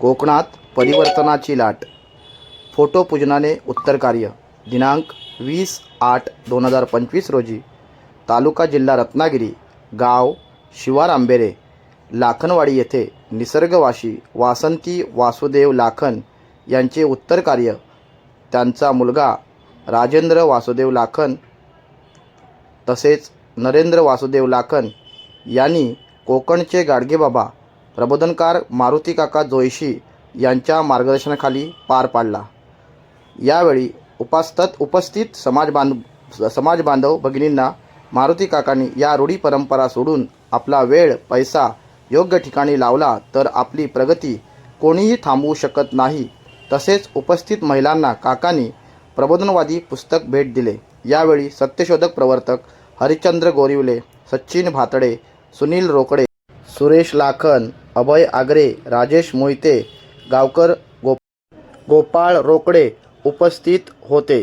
कोकणात परिवर्तनाची लाट. फोटोपूजनाने उत्तर कार्य. दिनांक वीस आठ दोन हजार पंचवीस रोजी तालुका जिल्हा रत्नागिरी गाव शिवार आंबेरे लाखनवाडी येथे निसर्गवाशी वासंती वासुदेव लाखन यांचे उत्तर कार्य. त्यांचा मुलगा राजेंद्र वासुदेव लाखन तसेच नरेंद्र वासुदेव लाखन यांनी कोकणचे गाडगेबाबा प्रबोधनकार मारुती काका जोयशी यांच्या मार्गदर्शनाखाली पार पाडला. यावेळी उपास्तत उपस्थित समाज बांध समाज बांधव भगिनींना मारुती काकांनी या रूढी परंपरा सोडून आपला वेळ पैसा योग्य ठिकाणी लावला तर आपली प्रगती कोणीही थांबवू शकत नाही. तसेच उपस्थित महिलांना काकांनी प्रबोधनवादी पुस्तक भेट दिले. यावेळी सत्यशोधक प्रवर्तक हरिश्चंद्र गोरिवले सचिन भातडे सुनील रोकडे सुरेश लाखन अभय आगरे राजेश मोहिते गावकर गोप गोपाळ रोकडे उपस्थित होते.